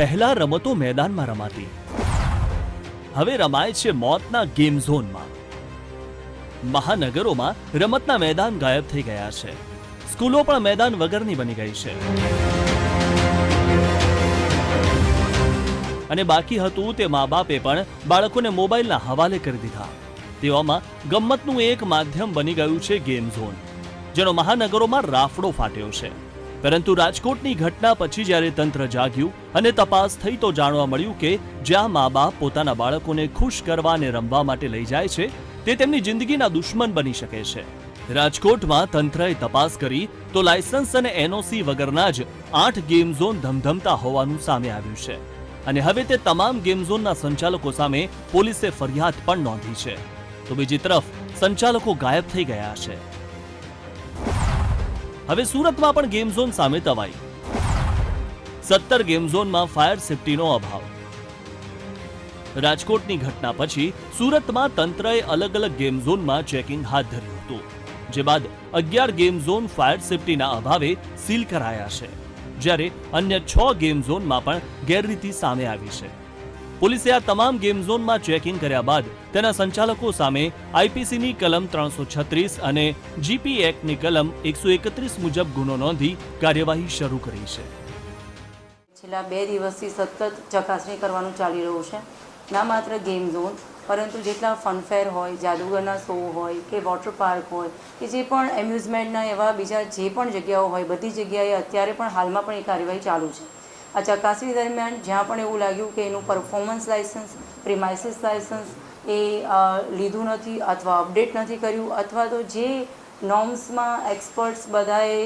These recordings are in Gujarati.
પહેલા રમતો મેદાનમાં રમાતી. હવે રમાય છે મોતના ગેમ ઝોનમાં મહાનગરોમાં રમતના મેદાન ગાયબ થઈ ગયા છે. સ્કૂલો પણ મેદાન વગરની બની ગઈ છે. અને બાકી હતું તે મા બાપે પણ બાળકોને મોબાઈલના હવાલે કરી દીધા. તેવામાં ગમ્મતનું એક માધ્યમ બની ગયું છે ગેમ ઝોન જેનો મહાનગરોમાં રાફડો ફાટ્યો છે. પરંતુ રાજકોટની ઘટના પછી જ્યારે તંત્ર જાગ્યું અને તપાસ થઈ તો જાણવા મળ્યું કે જ્યાં મા બાપ પોતાના બાળકોને ખુશ કરવા અને રમવા માટે લઈ જાય છે, તે તેમની જિંદગીના દુશ્મન બની શકે છે. રાજકોટમાં તંત્રએ તપાસ કરી તો લાયસન્સ અને એનઓસી વગરના જ આઠ ગેમ ઝોન ધમધમતા હોવાનું સામે આવ્યું છે. અને હવે તે તમામ ગેમ ઝોનના સંચાલકો સામે પોલીસે ફરિયાદ પણ નોંધી છે. તો બીજી તરફ, સંચાલકો ગાયબ થઈ ગયા છે. હવે સુરતમાં પણ ગેમ ઝોન સામે તવાઈ. સત્તર ગેમ ઝોનમાં ફાયર સેફટીનો અભાવ. રાજકોટની ઘટના પછી સુરતમાં તંત્રએ અલગ અલગ ગેમ ઝોનમાં ચેકિંગ હાથ ધર્યું હતું, જે બાદ અગિયાર ગેમ ઝોન ફાયર સેફટીના અભાવે સીલ કરાયા છે, જ્યારે અન્ય છ ગેમ ઝોનમાં પણ ગેરરીતિ સામે આવી છે. પોલીસે આ તમામ ગેમ ઝોનમાં ચેકિંગ કર્યા બાદ તેના સંચાલકો સામે આઈપીસીની કલમ ત્રણસો છત્રીસ અને જીપી એક્ટની કલમ એકસો એકત્રીસ મુજબ ગુનો નોંધી કાર્યવાહી શરૂ કરી છે. છેલ્લા બે દિવસથી સતત ચકાસણી કરવાનું ચાલી રહ્યું છે. ના માત્ર ગેમ ઝોન, પરંતુ જેટલા ફનફેર હોય, જાદુગરના શો હોય કે વોટર પાર્ક હોય કે જે પણ એમ્યુઝમેન્ટના એવા બીજા જે પણ જગ્યાઓ હોય, બધી જગ્યાએ અત્યારે પણ હાલમાં પણ એ કાર્યવાહી ચાલુ છે. આ ચકાસણી દરમિયાન જ્યાં પણ એવું લાગ્યું કે એનું પરફોર્મન્સ લાઇસન્સ પ્રિમાઇસિસ લાઇસન્સ એ લીધું નથી અથવા અપડેટ નથી કર્યું અથવા તો જે નોર્મ્સમાં એક્સપર્ટ્સ બધાએ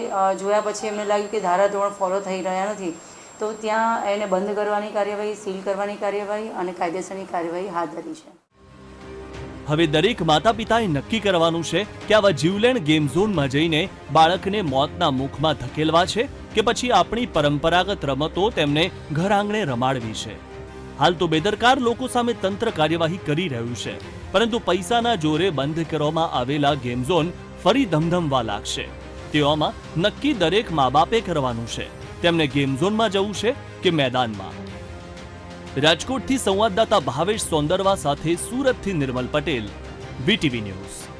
જોયા પછી એમને લાગ્યું કે ધારાધોરણ ફોલો થઈ રહ્યા નથી, તો ત્યાં એને બંધ કરવાની કાર્યવાહી સીલ કરવાની કાર્યવાહી અને કાયદેસરની કાર્યવાહી હાથ ધરી છે. હવે દરેક માતા પિતાએ નક્કી કરવાનું છે કે આવા જીવલેણ ગેમ ઝોનમાં જઈને બાળકને મોતના મુખમાં ધકેલવા છે કે પછી આપણી પરંપરાગત રમતો તેમને ઘર આંગણે રમાડવી છે. હાલ તો બેદરકાર લોકો સામે તંત્ર કાર્યવાહી કરી રહ્યું છે, પરંતુ પૈસાના જોરે બંધ કરવામાં આવેલા ગેમ ઝોન ફરી ધમધમવા લાગશે. તેવામાં નક્કી દરેક મા બાપે કરવાનું છે. તેમને ગેમ ઝોનમાં જવું છે કે મેદાનમાં? રાજકોટથી સંવાદદાતા ભાવેશ સોંદરવા સાથે સુરતથી નિર્મલ પટેલ વીટીવી ન્યૂઝ.